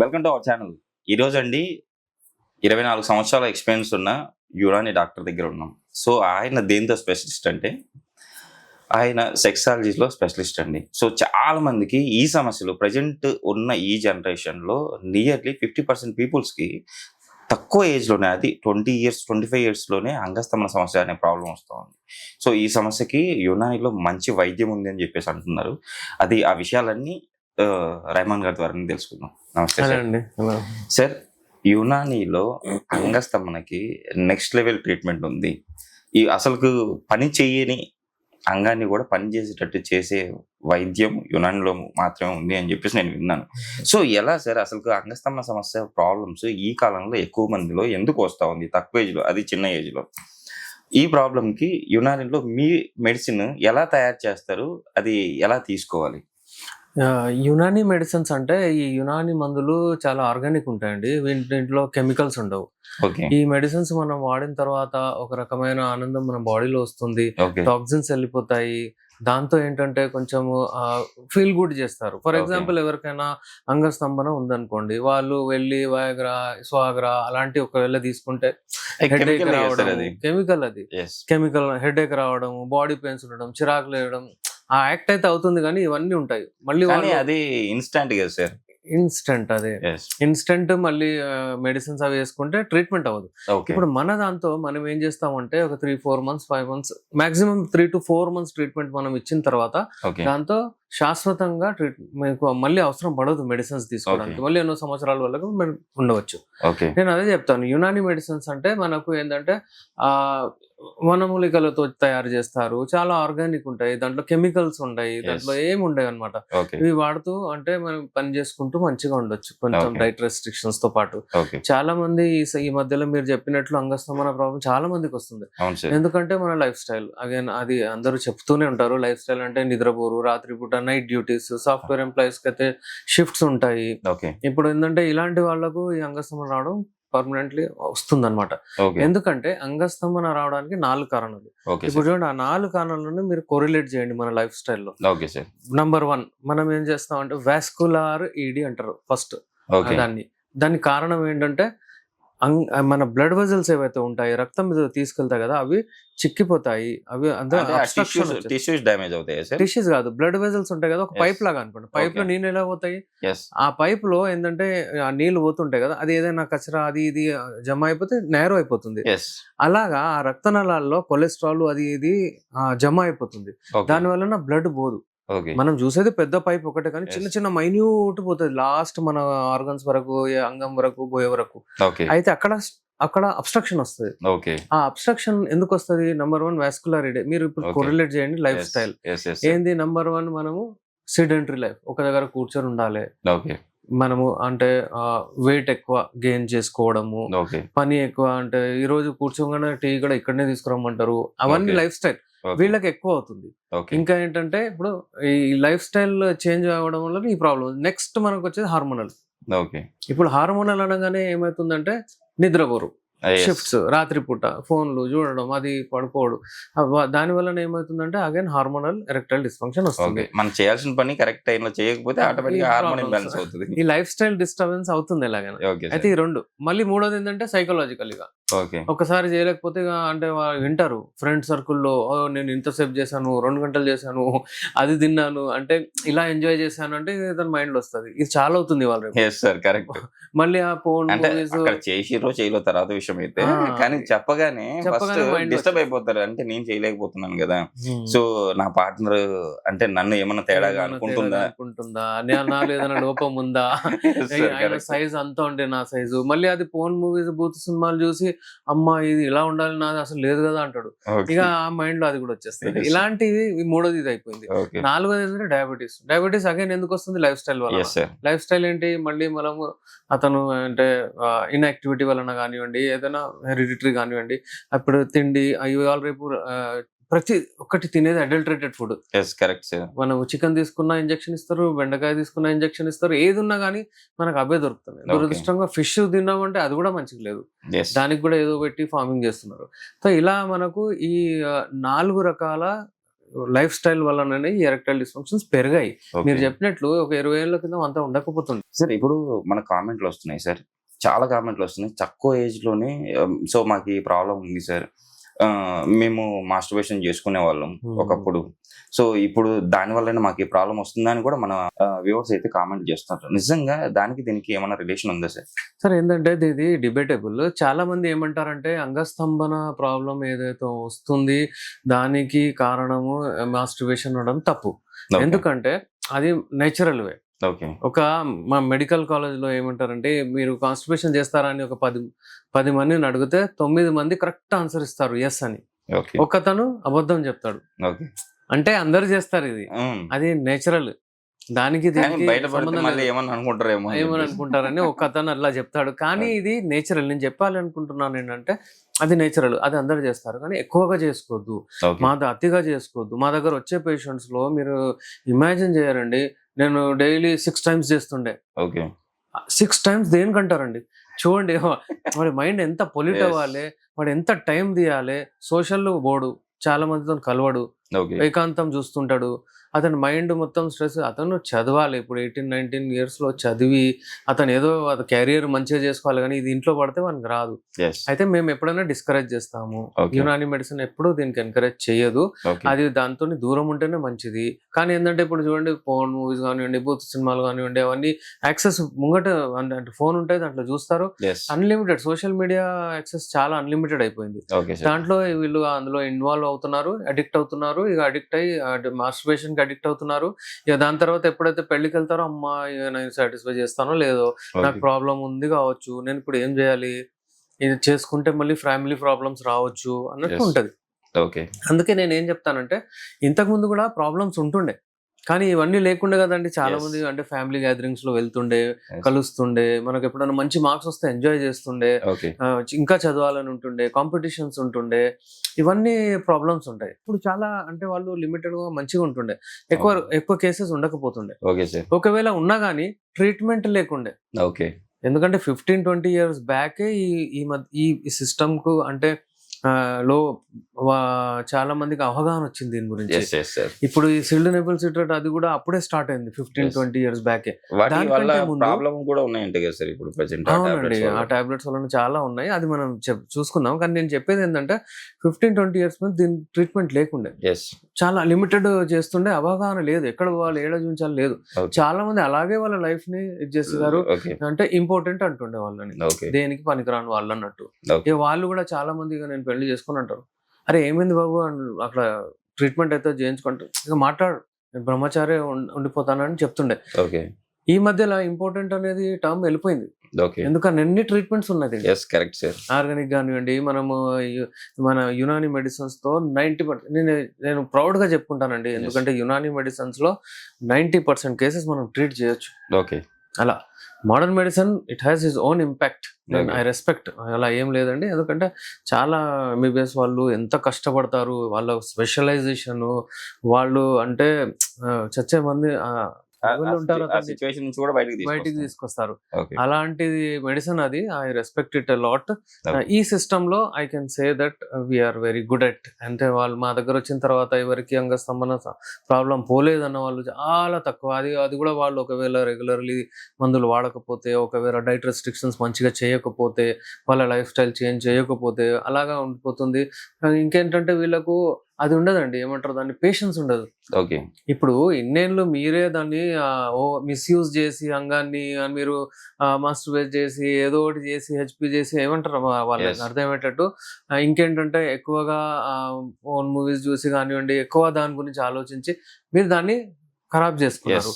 Welcome to our channel ఈరోజు అండి ఇరవై నాలుగు సంవత్సరాల ఎక్స్పీరియన్స్ ఉన్న యునాని డాక్టర్ దగ్గర ఉన్నాం. సో ఆయన దేంతో స్పెషలిస్ట్ అంటే ఆయన సెక్సాలజీలో స్పెషలిస్ట్ అండి. సో చాలా మందికి ఈ సమస్యలు ప్రజెంట్ ఉన్న ఈ జనరేషన్లో నియర్లీ ఫిఫ్టీ పర్సెంట్ పీపుల్స్కి తక్కువ ఏజ్లోనే అది ట్వంటీ ఇయర్స్ ట్వంటీ ఫైవ్ ఇయర్స్లోనే అంగస్తమన సమస్య అనే ప్రాబ్లం వస్తుంది. సో ఈ సమస్యకి యునానిలో మంచి వైద్యం ఉంది అని చెప్పేసి అంటున్నారు. అది ఆ విషయాలన్నీ రైమాన్ గారి ద్వారా తెలుసుకుందాం. నమస్తే. అండి. సార్ యునానీలో అంగస్తంభనకి నెక్స్ట్ లెవెల్ ట్రీట్మెంట్ ఉంది. ఈ అసలుకు పని చేయని అంగాన్ని కూడా పని చేసేటట్టు చేసే వైద్యం యునానిలో మాత్రమే ఉంది అని చెప్పేసి నేను విన్నాను. సో ఎలా సార్ అసలు అంగస్తంభన సమస్య ప్రాబ్లమ్స్ ఈ కాలంలో ఎక్కువ మందిలో ఎందుకు వస్తా ఉంది? తక్కువ ఏజ్లో అది చిన్న ఏజ్లో. ఈ ప్రాబ్లం కి యునానిలో మీ మెడిసిన్ ఎలా తయారు చేస్తారు? అది ఎలా తీసుకోవాలి? యునాని మెడిసిన్స్ అంటే ఈ యునాని మందులు చాలా ఆర్గానిక్ ఉంటాయండి. దీంట్లో కెమికల్స్ ఉండవు. ఈ మెడిసిన్స్ మనం వాడిన తర్వాత ఒక రకమైన ఆనందం మన బాడీలో వస్తుంది. టాక్సిన్స్ వెళ్ళిపోతాయి. దాంతో ఏంటంటే కొంచెం ఫీల్ గుడ్ చేస్తారు. ఫర్. ఎగ్జాంపుల్ ఎవరికైనా అంగస్తంభన ఉందనుకోండి వాళ్ళు వెళ్ళి వయగ్రా స్వాగ్రా అలాంటి ఒకవేళ తీసుకుంటే హెడ్ chemical ఏ రావడం కెమికల్ అది. కెమికల్ హెడ్ ఏక్ రావడం బాడీ పెయిన్స్ ఉండడం చిరాకులు వేయడం ఆ యాక్ట్ అయితే అవుతుంది కానీ ఇవన్నీ ఉంటాయి. మళ్ళీ కానీ అది ఇన్స్టాంట్ కదా సార్? ఇన్స్టెంట్ అదే. ఇన్స్టెంట్ మళ్ళీ మెడిసిన్స్ అవి వేసుకుంటే ట్రీట్మెంట్ అవ్వదు. ఇప్పుడు మన దాంతో మనం ఏం చేస్తామంటే ఒక three four months five months maximum three to four months treatment మనం ఇచ్చిన తర్వాత దాంతో శాశ్వతంగా ట్రీట్ మీకు మళ్ళీ అవసరం పడదు మెడిసిన్స్ తీసుకోవడానికి. మళ్ళీ ఎన్నో సంవత్సరాల వరకు ఉండవచ్చు. నేను అదే చెప్తాను. యునాని మెడిసిన్స్ అంటే మనకు ఏంటంటే ఆ వనమూలికలతో తయారు చేస్తారు. చాలా ఆర్గానిక్ ఉంటాయి. దాంట్లో కెమికల్స్ ఉంటాయి. దాంట్లో ఏమి ఉండవు అనమాట ఇవి వాడుతూ అంటే మనం పని చేసుకుంటూ మంచిగా ఉండొచ్చు. కొంచెం. డైట్ రెస్ట్రిక్షన్స్తో పాటు. చాలా మంది ఈ మధ్యలో మీరు చెప్పినట్లు అంగస్తమన ప్రాబ్లం చాలా మందికి వస్తుంది. ఎందుకంటే మన లైఫ్ స్టైల్ అగైన్ అది అందరూ చెప్తూనే ఉంటారు. లైఫ్ స్టైల్ అంటే నిద్రపోరు రాత్రిపూట నైట్ డ్యూటీస్ సాఫ్ట్వేర్ ఎంప్లాయీస్కి అయితే షిఫ్ట్స్ ఉంటాయి. ఓకే ఇప్పుడు ఏంటంటే ఇలాంటి వాళ్ళకు ఈ అంగస్తంభన రావడం పర్మనెంట్లీ వస్తుంది అనమాట ఎందుకంటే అంగస్తంభన రావడానికి నాలుగు కారణాలు. ఇప్పుడు చూడండి ఆ నాలుగు కారణాలను మీరు కొరిలేట్ చేయండి మన లైఫ్ స్టైల్లో ఓకే సార్ నంబర్ వన్ మనం ఏం చేస్తాం అంటే వాస్కులార్ ఈడి అంటారు ఫస్ట్ దాన్ని. దానికి కారణం ఏంటంటే అంగ్- మన బ్లడ్ వెజల్స్ ఏవైతే ఉంటాయి రక్తం మీద తీసుకెళ్తాయి కదా అవి చిక్కిపోతాయి. అవి టిష్యూస్ డ్యామేజ్ అవుతాయి టిష్యూస్ కాదు బ్లడ్ వెజల్స్ ఉంటాయి కదా ఒక. పైప్ లాగా అనుకోండి. పైప్లో. నీళ్ళు ఎలా పోతాయి? ఆ పైప్లో ఏంటంటే ఆ నీళ్ళు పోతుంటాయి కదా అది ఏదైనా కచరా అది ఇది జమ అయిపోతే నేరో అయిపోతుంది. అలాగా ఆ రక్తనాళాల్లో కొలెస్ట్రాల్ అది ఇది జమ అయిపోతుంది. దాని వలన బ్లడ్ పోదు. మనం చూసేది పెద్ద పైప్ ఒకటే కానీ చిన్న. చిన్న మైన్యూట్ పోతుంది లాస్ట్ మన ఆర్గన్స్ వరకు అంగం వరకు పోయే వరకు. అయితే అక్కడ అక్కడ అబ్స్ట్రక్షన్ వస్తుంది. ఆ అబ్స్ట్రక్షన్ ఎందుకు వస్తుంది? నంబర్ వన్ వాస్కులర్ మీరు ఇప్పుడు. కొరిలేట్ చేయండి లైఫ్ స్టైల్ ఏంది? నంబర్ వన్ మనము సిడెంటరీ లైఫ్ ఒక దగ్గర కూర్చొని ఉండాలి. మనము అంటే వెయిట్ ఎక్కువ గెయిన్ చేసుకోవడము. పని ఎక్కువ అంటే ఈ రోజు కూర్చోగానే టీ కూడా ఇక్కడనే తీసుకురమ్మంటారు. అవన్నీ. లైఫ్ స్టైల్ వీళ్ళకి ఎక్కువ అవుతుంది. ఇంకా ఏంటంటే ఇప్పుడు ఈ లైఫ్ స్టైల్ చేంజ్ అవ్వడం వల్ల ఈ ప్రాబ్లం నెక్స్ట్ మనకు వచ్చేది హార్మోనల్. ఓకే. ఇప్పుడు హార్మోనల్ అనగానే ఏమవుతుందంటే నిద్రపోరు. షిఫ్ట్స్ రాత్రిపూట ఫోన్లు చూడడం అది పడుకోవడం. దాని వలన ఏమవుతుందంటే అగైన్ హార్మోనల్ ఎరెక్టైల్ డిస్ఫంక్షన్ వస్తుంది. మనం చేయాల్సిన పని కరెక్ట్ టైంలో చేయకపోతే ఆటోమేటిక్ హార్మోన్ అవుతుంది. ఈ లైఫ్ స్టైల్ డిస్టర్బెన్స్ అవుతుంది ఎలాగైనా. అయితే ఈ రెండు. మళ్ళీ మూడోది ఏంటంటే సైకలాజికల్ ఓకే ఒకసారి చేయలేకపోతే అంటే వింటారు. ఫ్రెండ్ సర్కిల్లో "ఓ, నేను ఇంతసేపు చేశాను రెండు గంటలు చేశాను అది తిన్నాను. అంటే ఇలా ఎంజాయ్ చేశాను అంటే తన మైండ్లో వస్తుంది. ఇది చాలా అవుతుంది వాళ్ళ సార్ కరెక్ట్ మళ్ళీ ఆ ఫోన్ అంటే చేసిరో చేయలో తర్వాత విషయం అయితే కానీ చెప్పగానే డిస్టర్బ్. అయిపోతారు. అంటే నేను చేయలేకపోతున్నాను కదా. సో నా పార్ట్నర్ అంటే నన్ను ఏమన్నా తేడాగా అనుకుంటుందా? అనుకుంటుందా? నాలో ఏదైనా లోపం ఉందా. సైజ్ అంతా ఉంటే నా సైజు మళ్ళీ అది ఫోన్ మూవీస్ బూత్ సినిమాలు చూసి అమ్మా ఇది ఇలా ఉండాలి నాది అసలు లేదు కదా అంటాడు. ఇక ఆ మైండ్లో అది కూడా వచ్చేస్తుంది. ఇలాంటివి మూడోది ఇది అయిపోయింది నాలుగోది ఏంటంటే డయాబెటీస్. డయాబెటీస్ అగైన్ ఎందుకు వస్తుంది? లైఫ్ స్టైల్ వల్ల లైఫ్ స్టైల్ ఏంటి? మళ్ళీ మనము అతను అంటే ఇన్యాక్టివిటీ వలన కానివ్వండి ఏదైనా హెరిడిటరీ కానివ్వండి అప్పుడు తిండి ఇవాళ రేపు ప్రతి ఒక్కటి తినేది adulterated food yes correct sir మనం చికెన్ తీసుకున్న ఇంజెక్షన్ ఇస్తారు బెండకాయ తీసుకున్న ఇంజెక్షన్ ఇస్తారు ఏది ఉన్నా కానీ మనకు అవే దొరుకుతుంది Okay. దురదృష్టంగా ఫిష్ తిన్నామంటే అది కూడా మంచిగా లేదు. దానికి కూడా ఏదో పెట్టి ఫార్మింగ్ చేస్తున్నారు. సో ఇలా మనకు ఈ నాలుగు రకాల లైఫ్ స్టైల్ వల్లనే ఈ ఎరెక్టైల్ డిస్ఫంక్షన్స్ పెరిగాయి. మీరు చెప్పినట్లు ఒక ఇరవై ఏళ్ళ కింద అంతా ఉండకపోతుంది సార్ ఇప్పుడు మన కామెంట్లు వస్తున్నాయి సార్ చాలా కామెంట్లు వస్తున్నాయి. తక్కువ ఏజ్లోనే సో మాకు ఈ ప్రాబ్లం ఉంది సార్ మేము మాస్టర్బేషన్ చేసుకునే వాళ్ళం. ఒకప్పుడు. సో ఇప్పుడు దాని వల్లనే మాకు ఈ ప్రాబ్లం వస్తుందని కూడా మన వ్యూవర్స్ అయితే కామెంట్ చేస్తున్నారు నిజంగా దానికి దీనికి ఏమైనా రిలేషన్ ఉందా సార్? సార్ ఏంటంటే ఇది- డిబేటబుల్ చాలా మంది ఏమంటారంటే అంగస్తంభన ప్రాబ్లం ఏదైతే వస్తుంది దానికి కారణము మాస్టర్బేషన్ ఉండడం తప్పు. ఎందుకంటే అది నేచురల్ వే. ఒక మా మెడికల్ కాలేజ్లో ఏమంటారంటే మీరు కాన్స్టిట్యూషన్ చేస్తారని ఒక పది పది మందిని అడిగితే తొమ్మిది మంది కరెక్ట్ ఆన్సర్ ఇస్తారు ఎస్ అని. ఒకతను అబద్ధం చెప్తాడు. అంటే అందరు చేస్తారు ఇది. అది నేచురల్. దానికి అని ఏమని. అనుకుంటారని ఒక అతను అట్లా చెప్తాడు. కానీ. ఇది నేచురల్. నేను చెప్పాలి అనుకుంటున్నాను ఏంటంటే అది నేచురల్. అది అందరు చేస్తారు. కానీ ఎక్కువగా చేసుకోవద్దు. మా అతిగా చేసుకోవద్దు మా దగ్గర వచ్చే పేషెంట్స్లో మీరు ఇమాజిన్ చేయరండి నేను డైలీ సిక్స్ టైమ్స్ చేస్తుండే. ఓకే. సిక్స్ టైమ్స్ దేనికంటారండి? చూడండి వాడి మైండ్ ఎంత పొల్యూట్. అవ్వాలి వాడు ఎంత టైం తీయాలి సోషల్ బోర్డు చాలా మందితో కలవడు. ఏకాంతం చూస్తుంటాడు. అతని మైండ్ మొత్తం స్ట్రెస్ అతను చదవాలి. ఇప్పుడు ఎయిటీన్ నైన్టీన్ ఇయర్స్లో చదివి అతను ఏదో క్యారియర్ మంచిగా చేసుకోవాలి కానీ ఇది ఇంట్లో పడితే మనకు రాదు. అయితే మేము ఎప్పుడైనా డిస్కరేజ్ చేస్తాము. యునాని మెడిసిన్ ఎప్పుడు దీనికి ఎంకరేజ్ చేయదు. అది దాంతో దూరం ఉంటేనే మంచిది. కానీ ఏంటంటే ఇప్పుడు చూడండి ఫోన్ మూవీస్ కానివ్వండి బూత్ సినిమాలు కానివ్వండి అవన్నీ యాక్సెస్ ముంగట అంటే ఫోన్ ఉంటే దాంట్లో చూస్తారు. అన్లిమిటెడ్ సోషల్ మీడియా యాక్సెస్ చాలా అన్లిమిటెడ్ అయిపోయింది. దాంట్లో వీళ్ళు అందులో ఇన్వాల్వ్ అవుతున్నారు అడిక్ట్ అవుతున్నారు. ఇక అడిక్ట్ అయ్యి మాస్టర్బేషన్కి అడిక్ట్ అవుతున్నారు. ఇక దాని తర్వాత ఎప్పుడైతే పెళ్ళికి వెళ్తారో అమ్మా ఇక నేను సాటిస్ఫై చేస్తానో లేదో నాకు ప్రాబ్లం ఉంది కావచ్చు. నేను ఇప్పుడు ఏం చేయాలి? ఇది చేసుకుంటే మళ్ళీ ఫ్యామిలీ ప్రాబ్లమ్స్ రావచ్చు అన్నట్టు. ఉంటది. ఓకే. అందుకే నేను ఏం చెప్తానంటే ఇంతకు ముందు కూడా ప్రాబ్లమ్స్ ఉంటుండే. కానీ ఇవన్నీ లేకుండే కదండి చాలా. మంది అంటే ఫ్యామిలీ గ్యాదరింగ్స్లో వెళ్తుండే కలుస్తుండే మనకు ఎప్పుడైనా మంచి మార్క్స్ వస్తే ఎంజాయ్ చేస్తుండే ఇంకా చదవాలని ఉంటుండే కాంపిటీషన్స్ ఉంటుండే ఇవన్నీ ప్రాబ్లమ్స్ ఉంటాయి. ఇప్పుడు చాలా అంటే వాళ్ళు లిమిటెడ్గా మంచిగా ఉంటుండే. ఎక్కువ. ఎక్కువ కేసెస్ ఉండకపోతుండే. ఓకే సార్ ఒకవేళ ఉన్నా కానీ ట్రీట్మెంట్ లేకుండే. ఓకే ఎందుకంటే ఫిఫ్టీన్ ట్వంటీ ఇయర్స్ బ్యాకే ఈ ఈ సిస్టమ్కు అంటే లో చాలా మందికి అవగాహన వచ్చింది దీని గురించి. ఇప్పుడు ఈ సిల్డ్ నెబుల్ సిట్రేట్ అది కూడా అప్పుడే స్టార్ట్ అయింది ఫిఫ్టీన్. ట్వంటీ ఇయర్స్ బ్యాకే. ప్రాబ్లం కూడా ఉన్నాయంట కదా సార్ ఇప్పుడు ప్రెసెంట్ అవునండి. ఆ టాబ్లెట్స్ వల్ల చాలా ఉన్నాయి. అది మనం చూసుకుందాం. కానీ నేను చెప్పేది ఏంటంటే ఫిఫ్టీన్ ట్వంటీ ఇయర్స్ మీద దీని ట్రీట్మెంట్ లేకుండే. చాలా లిమిటెడ్ చేస్తుండే అవగాహన లేదు. ఎక్కడ వాళ్ళు ఏడ చూపించాలి లేదు. చాలా మంది అలాగే వాళ్ళ లైఫ్ని ఇది చేసేవారు అంటే ఇంపార్టెంట్ అంటుండే వాళ్ళని. దేనికి పనికిరాని వాళ్ళు అన్నట్టు వాళ్ళు కూడా చాలా మంది నేను పెళ్ళి చేసుకుని అంటారు. అరే ఏమైంది బాబు? అక్కడ ట్రీట్మెంట్ అయితే చేయించుకుంటారు. ఇక మాట్లాడు. నేను బ్రహ్మచారి ఉండిపోతానని చెప్తుండే. ఓకే. ఈ మధ్యలో ఇంపార్టెంట్ అనేది టర్మ్ వెళ్ళిపోయింది. ఓకే. ఎందుకని? ఎన్ని ట్రీట్మెంట్స్ కరెక్ట్ సార్ ఆర్గానిక్ కానివ్వండి మనము మన యునాని మెడిసిన్స్తో నైన్టీ పర్సెంట్ నేను నేను ప్రౌడ్గా చెప్పుకుంటానండి ఎందుకంటే యునాని మెడిసిన్స్లో నైన్టీ పర్సెంట్ కేసెస్ మనం ట్రీట్ చేయొచ్చు. ఓకే. అలా. Modern medicine it has his own impact. I respect అలా ఏం లేదండి. ఎందుకంటే చాలా ఎంబీబీఎస్ వాళ్ళు ఎంత కష్టపడతారు వాళ్ళ స్పెషలైజేషన్ వాళ్ళు అంటే చచ్చే మంది ఉంటారో ఆ అతన్ని సిచువేషన్ నుంచి కూడా బయటకి బయటికి తీసుకొస్తారు. అలాంటిది మెడిసిన్ అది ఐ రెస్పెక్ట్ ఇట్ లాట్. ఈ సిస్టమ్లో I can say that we are very good at. అంటే వాళ్ళు మా దగ్గర వచ్చిన తర్వాత ఎవరికి అంగస్తంభన ప్రాబ్లం పోలేదన్న వాళ్ళు చాలా తక్కువ. అది అది కూడా వాళ్ళు ఒకవేళ రెగ్యులర్లీ మందులు వాడకపోతే ఒకవేళ డైట్ రెస్ట్రిక్షన్స్ మంచిగా చేయకపోతే వాళ్ళ లైఫ్ స్టైల్ చేంజ్ చేయకపోతే అలాగా ఉండిపోతుంది. ఇంకేంటంటే వీళ్ళకు అది ఉండదండి ఏమంటారు దాన్ని? పేషెన్స్ ఉండదు. ఓకే. ఇప్పుడు ఇన్నేళ్ళు మీరే దాన్ని ఓ మిస్యూజ్ చేసి అంగాన్ని మీరు మాస్టర్బేట్ చేసి ఏదో ఒకటి చేసి హెచ్పి చేసి ఏమంటారు వాళ్ళకి. అర్థమయ్యేటట్టు ఇంకేంటంటే ఎక్కువగా ఓన్ మూవీస్ చూసి కానివ్వండి ఎక్కువ దాని గురించి ఆలోచించి మీరు దాన్ని ఖరాబ్ చేసుకున్నారు.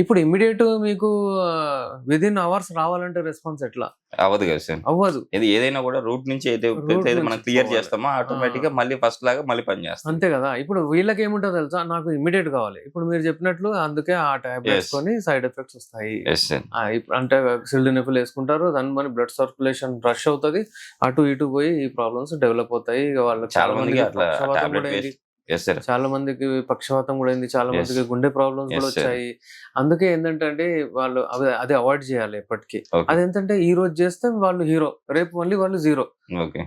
ఇప్పుడు ఇమ్మీడియట్ మీకు విద్ ఇన్ అవర్స్ రావాలంటే రెస్పాన్స్ ఎట్లా? అవ్వదు కదా సార్. అవ్వదు. ఇది ఏదైనా కూడా రూట్ నుంచి అయితే మనం క్లియర్. చేస్తామో ఆటోమేటిక్గా మళ్ళీ ఫస్ట్ లాగా మళ్ళీ పని చేస్తాం. అంతే కదా. ఇప్పుడు వీళ్ళకి ఏముంటుందో తెలుసా? నాకు ఇమ్మీడియట్ కావాలి. ఇప్పుడు మీరు చెప్పినట్లు అందుకే ఆ టాబ్లెట్స్ Yes. కొని సైడ్ ఎఫెక్ట్స్ వస్తాయి. అంటే సిల్డ్ నిపుల్ వేసుకుంటారు. దాని మన బ్లడ్ సర్క్యులేషన్ రష్ అవుతుంది. అటు ఇటు పోయి ఈ ప్రాబ్లమ్స్ డెవలప్ అవుతాయి. వాళ్ళకి చాలా మందికి చాలా మందికి పక్షవాతం కూడా అయింది చాలా. మందికి గుండె ప్రాబ్లమ్స్ కూడా. వచ్చాయి. అందుకే ఏంటంటే అండి వాళ్ళు అది అవాయిడ్ చేయాలి ఎప్పటికీ. ఓకే అదేంటంటే ఈ రోజు చేస్తే వాళ్ళు హీరో రేపు మళ్ళీ వాళ్ళు జీరో.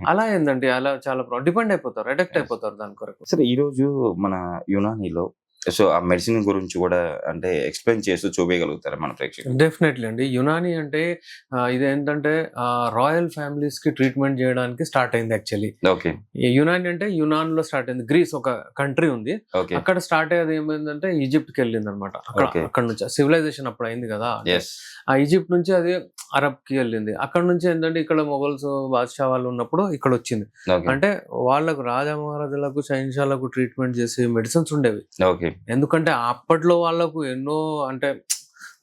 అలా ఏందండి అలా చాలా డిపెండ్ అయిపోతారు అడక్ట్. అయిపోతారు దాని కొరకు. సరే ఈ రోజు మన యునానీలో సో ఆ మెడిసిన్ గురించి కూడా అంటే ఎక్స్ప్లెయిన్ చేస్తూ చూపించగలుగుతారా మన ప్రేక్షకులు? డెఫినెట్లీ అండి. యునాని అంటే ఇది ఏంటంటే రాయల్ ఫ్యామిలీస్కి ట్రీట్మెంట్ చేయడానికి స్టార్ట్ అయింది యాక్చువల్లీ. ఓకే. యునాని అంటే యునాన్లో స్టార్ట్ అయింది. గ్రీస్ ఒక కంట్రీ ఉంది. అక్కడ స్టార్ట్ అయ్యేది ఏమైందంటే ఈజిప్ట్కి వెళ్ళింది అనమాట అక్కడ నుంచి సివిలైజేషన్ అప్పుడు అయింది కదా. ఆ ఈజిప్ట్ నుంచి అది అరబ్కి వెళ్ళింది. అక్కడ నుంచి ఏంటంటే ఇక్కడ మొఘల్స్ బాద్షా వాళ్ళు ఉన్నప్పుడు ఇక్కడ వచ్చింది. అంటే వాళ్ళకు రాజా మహారాజులకు షహిన్షాలకు ట్రీట్మెంట్ చేసే మెడిసిన్స్ ఉండేవి. ఓకే. ఎందుకంటే అప్పట్లో వాళ్ళకు ఎన్నో అంటే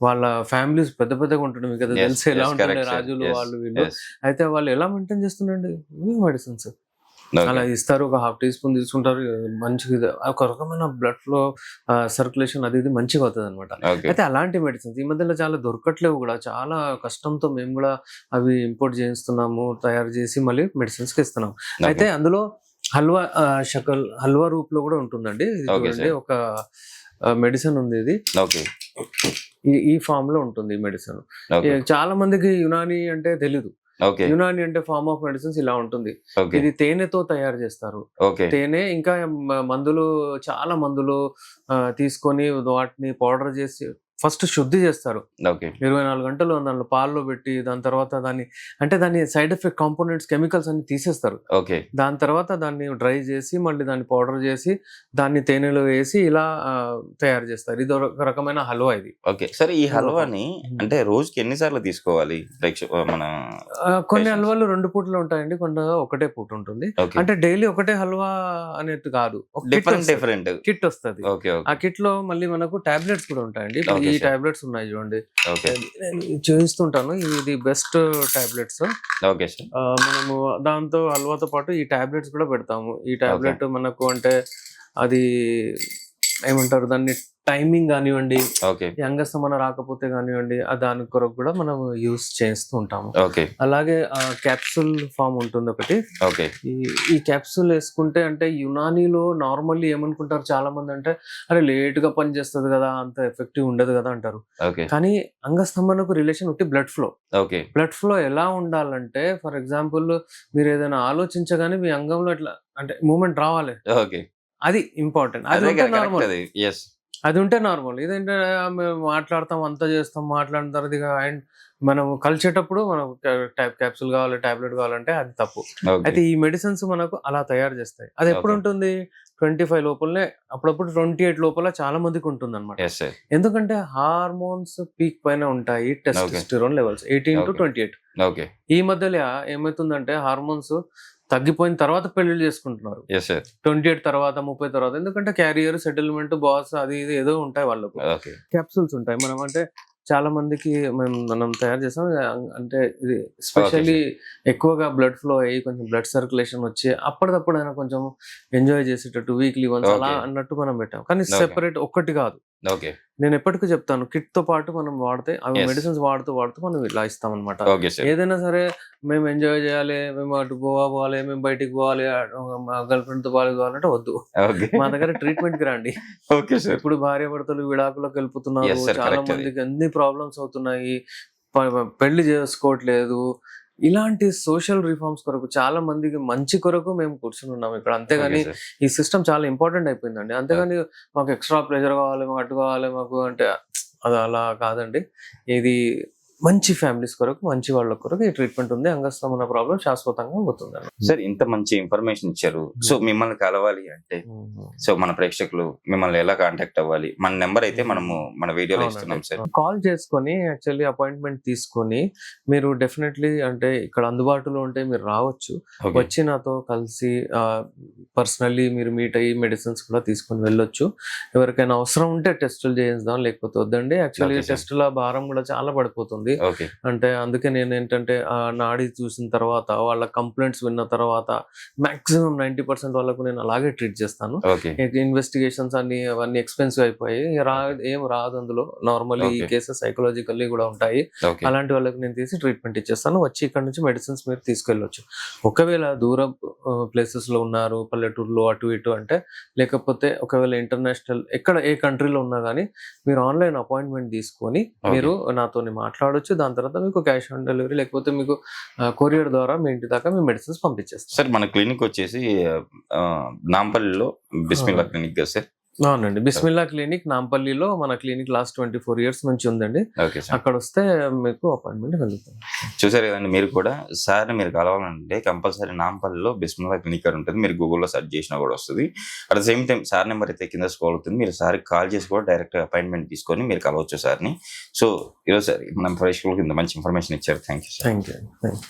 వాళ్ళ ఫ్యామిలీస్ పెద్ద పెద్దగా ఉంటుండే మీకు అది Yes, తెలిసి ఎలా ఉంటుండే. రాజులు వాళ్ళు వీళ్ళు. అయితే వాళ్ళు ఎలా మెయింటైన్ చేస్తుండండి? మెడిసిన్స్ అలా ఇస్తారు ఒక హాఫ్ టీ స్పూన్ తీసుకుంటారు మంచిగా ఒక రకమైన బ్లడ్ ఫ్లో సర్క్యులేషన్ అది ఇది మంచిగా అవుతుంది అనమాట అయితే అలాంటి మెడిసిన్స్ ఈ మధ్యలో చాలా దొరకట్లేవు కూడా. చాలా కష్టంతో మేము కూడా అవి ఇంపోర్ట్ చేయిస్తున్నాము తయారు చేసి మళ్ళీ మెడిసిన్స్కి ఇస్తున్నాం. అయితే అందులో హల్వా షకల్ హల్వా రూప్లో కూడా ఉంటుందండి. ఒక మెడిసిన్ ఉంది ఇది. ఓకే. ఈ ఫామ్లో ఉంటుంది ఈ మెడిసిన్ చాలా మందికి యునాని అంటే తెలీదు. యునాని అంటే ఫార్మ్ ఆఫ్ మెడిసిన్స్ ఇలా ఉంటుంది. ఇది తేనెతో తయారు చేస్తారు. తేనె ఇంకా మందులు చాలా మందులు తీసుకొని వాటిని పౌడర్ చేసి ఫస్ట్ శుద్ధి చేస్తారు. ఓకే. ఇరవై నాలుగు గంటలు దానిలో పాల్లో పెట్టి దాని తర్వాత దాన్ని అంటే దాని సైడ్ ఎఫెక్ట్ కాంపోనెంట్స్ కెమికల్స్ అన్ని తీసేస్తారు. ఓకే. దాని తర్వాత దాన్ని డ్రై చేసి మళ్ళీ దాన్ని పౌడర్ చేసి దాన్ని తేనెలో వేసి ఇలా తయారు చేస్తారు. ఇది ఒక రకమైన హల్వా ఇది. ఓకే. సరే ఈ హల్వాని అంటే రోజుకి ఎన్నిసార్లు తీసుకోవాలి? మన కొన్ని. హల్వాలు రెండు పూటలు ఉంటాయండి. కొన్ని ఒకటే పూట ఉంటుంది. అంటే డైలీ ఒకటే హల్వా అనేది కాదు. Different different. కిట్ వస్తుంది. ఆ కిట్లో మళ్ళీ మనకు టాబ్లెట్స్ కూడా ఉంటాయండి. ఈ. టాబ్లెట్స్ ఉన్నాయి చూడండి. ఓకే నేను చూపిస్తుంటాను. ఇది బెస్ట్ టాబ్లెట్స్. ఓకే సార్ మనము దాంతో హల్వాతో పాటు ఈ టాబ్లెట్స్ కూడా పెడతాము. ఈ టాబ్లెట్ మనకు అంటే అది ఏమంటారు? దాన్ని టైమింగ్ కానివ్వండి అంగస్తమన రాకపోతే కానివ్వండి ఆ దాని కొరకు కూడా మనం యూస్ చేస్తూ ఉంటాము. ఓకే. అలాగే క్యాప్సూల్ ఫామ్ ఉంటుంది ఒకటి. ఓకే. ఈ క్యాప్సూల్ వేసుకుంటే అంటే యునానీలో నార్మల్లీ ఏమనుకుంటారు చాలా మంది అంటే అరే లేట్గా పని చేస్తుంది కదా అంత ఎఫెక్టివ్ ఉండదు కదా అంటారు. ఓకే. కానీ అంగస్తంభనకు రిలేషన్ ఒకటి blood flow okay. Blood flow ఎలా ఉండాలంటే ఫర్ ఎగ్జాంపుల్ మీరు ఏదైనా ఆలోచించగానే మీ అంగంలో ఇట్లా అంటే మూమెంట్ రావాలి. ఓకే. అది ఇంపార్టెంట్ అది నార్మల్ అది. ఉంటే నార్మల్ ఇదేంటే మేము మాట్లాడతాం అంతా చేస్తాం మాట్లాడిన తర్వాత ఇక అండ్ మనం కలిసేటప్పుడు మనకు టైప్ క్యాప్సూల్ కావాలి టాబ్లెట్ కావాలంటే అది తప్పు. అయితే ఈ మెడిసిన్స్ మనకు అలా తయారు చేస్తాయి. అది ఎప్పుడు. ఉంటుంది? ట్వంటీ ఫైవ్ లోపలనే అప్పుడప్పుడు ట్వంటీ ఎయిట్ లోపల చాలా మందికి ఉంటుంది అనమాట ఎందుకంటే హార్మోన్స్ పీక్ పైన ఉంటాయి testosterone levels eighteen to. Twenty eight ఈ మధ్యలో ఏమవుతుందంటే హార్మోన్స్ తగ్గిపోయిన తర్వాత పెళ్ళి చేసుకుంటున్నారు. ట్వంటీ ఎయిట్ తర్వాత ముప్పై తర్వాత ఎందుకంటే క్యారియర్ సెటిల్మెంట్ బాస్ అది ఇది ఏదో ఉంటాయి వాళ్ళకు. క్యాప్సూల్స్ ఉంటాయి. మనం అంటే చాలా మందికి మేము మనం తయారు చేస్తాం. అంటే ఇది స్పెషల్లీ ఎక్కువగా బ్లడ్ ఫ్లో అయ్యి కొంచెం బ్లడ్ సర్క్యులేషన్ వచ్చి అప్పటిదప్పుడు అయినా కొంచెం ఎంజాయ్ చేసేటట్టు వీక్లీ వన్స్ అలా. అన్నట్టు మనం పెట్టాం. కానీ. సెపరేట్ ఒక్కటి కాదు. ఓకే నేను ఎప్పటికీ చెప్తాను కిట్తో పాటు మనం వాడితే అవి. మెడిసిన్స్ వాడుతూ వాడుతూ మనం ఇలా ఇస్తాం అనమాట ఏదైనా సరే మేము ఎంజాయ్ చేయాలి మేము అటు గోవా పోవాలి మేము బయటికి పోవాలి గర్ల్ ఫ్రెండ్తో పాలు పోవాలంటే వద్దు. మా దగ్గర ట్రీట్మెంట్కి రండి. ఇప్పుడు భార్య భర్తలు విడాకులకు వెళ్ళిపోతున్నారు చాలా. మందికి అన్ని ప్రాబ్లమ్స్ అవుతున్నాయి. పెళ్ళి చేసుకోవట్లేదు ఇలాంటి సోషల్ రిఫార్మ్స్ కొరకు చాలా మందికి మంచి కొరకు మేము కూర్చుని ఉన్నాం ఇక్కడ. అంతేగాని ఈ సిస్టమ్ చాలా ఇంపార్టెంట్ అయిపోయిందండి. అంతేగాని మాకు ఎక్స్ట్రా ప్రెజర్ కావాలి మాకు అటు కావాలి మాకు అంటే అది అలా కాదండి. ఇది మంచి ఫ్యామిలీస్ కొరకు మంచి వాళ్ళ కొరకు ఈ ట్రీట్మెంట్ ఉంది. అంగస్తమన ప్రాబ్లం శాశ్వతంగా పోతుంది సార్ ఇంత మంచి ఇన్ఫర్మేషన్ ఇచ్చారు. సో మిమ్మల్ని కలవాలి అంటే సో మన ప్రేక్షకులు మిమ్మల్ని ఎలా కాంటాక్ట్ అవ్వాలి? మన నెంబర్ అయితే మనము మన వీడియోలో ఇస్తున్నాం సార్. కాల్ చేసుకొని యాక్చువల్లీ అపాయింట్మెంట్ తీసుకొని మీరు డెఫినెట్లీ అంటే ఇక్కడ అందుబాటులో ఉంటే మీరు రావచ్చు. వచ్చి నాతో కలిసి పర్సనల్లీ మీరు మీట్ అయ్యి మెడిసిన్స్ కూడా తీసుకొని వెళ్ళొచ్చు. ఎవరికైనా అవసరం ఉంటే టెస్టులు చేయిద్దాం లేకపోతే వద్దండి. యాక్చువల్లీ. టెస్టుల భారం కూడా చాలా పడిపోతుంది. ఓకే. అంటే అందుకే నేను ఏంటంటే ఆ నాడి చూసిన తర్వాత వాళ్ళ కంప్లైంట్స్ విన్న తర్వాత మాక్సిమం నైంటీ పర్సెంట్ వాళ్ళకు నేను అలాగే ట్రీట్ చేస్తాను. ఇన్వెస్టిగేషన్స్ అన్ని అవన్నీ ఎక్స్పెన్సివ్ అయిపోయి రా ఏం రాదు అందులో. నార్మల్లీ ఈ. కేసెస్ సైకలాజికల్లీ కూడా ఉంటాయి. అలాంటి వాళ్ళకి నేను తీసి ట్రీట్మెంట్ ఇచ్చేస్తాను. వచ్చి ఇక్కడ నుంచి మెడిసిన్స్ మీరు తీసుకెళ్ళొచ్చు. ఒకవేళ దూర ప్లేసెస్లో ఉన్నారు పల్లెటూరులో అటు ఇటు అంటే లేకపోతే ఒకవేళ ఇంటర్నేషనల్ ఎక్కడ ఏ కంట్రీలో ఉన్నా కానీ మీరు ఆన్లైన్ అపాయింట్మెంట్ తీసుకొని. మీరు నాతోని వాడచ్చు దాని తర్వాత మీకు క్యాష్ ఆన్ డెలివరీ లేకపోతే మీకు కొరియర్ ద్వారా మీ ఇంటి దాకా మీ మెడిసిన్స్ పంపించేస్తాం సార్ మన క్లినిక్ వచ్చేసి నాంపల్లిలో బిస్మిల్లా క్లినిక్ కదా సార్? అవునండి. బిస్మిల్లా క్లినిక్ నాంపల్లిలో మన clinic last twenty four years నుంచి ఉందండి. Okay sir. అక్కడ వస్తే మీకు అపాయింట్మెంట్ కలుగుతుంది చూసారు కదండి మీరు కూడా సార్ని మీరు కలవాలంటే కంపల్సరీ నాంపల్లిలో బిస్మిల్లా క్లినిక్ అని ఉంటుంది. మీరు గూగుల్లో సెర్చ్ చేసినా కూడా వస్తుంది. At the same time sir number అయితే కింద స్కోల్ అవుతుంది. మీరు సార్కి కాల్ చేసి కూడా డైరెక్ట్ అపాయింట్మెంట్ తీసుకొని మీరు కలవచ్చు సార్ని. సో ఈరోజు సార్ మనం ప్రేక్షకులకు ఇంత మంచి ఇన్ఫర్మేషన్ ఇచ్చారు. Thank you sir. Thank you thank you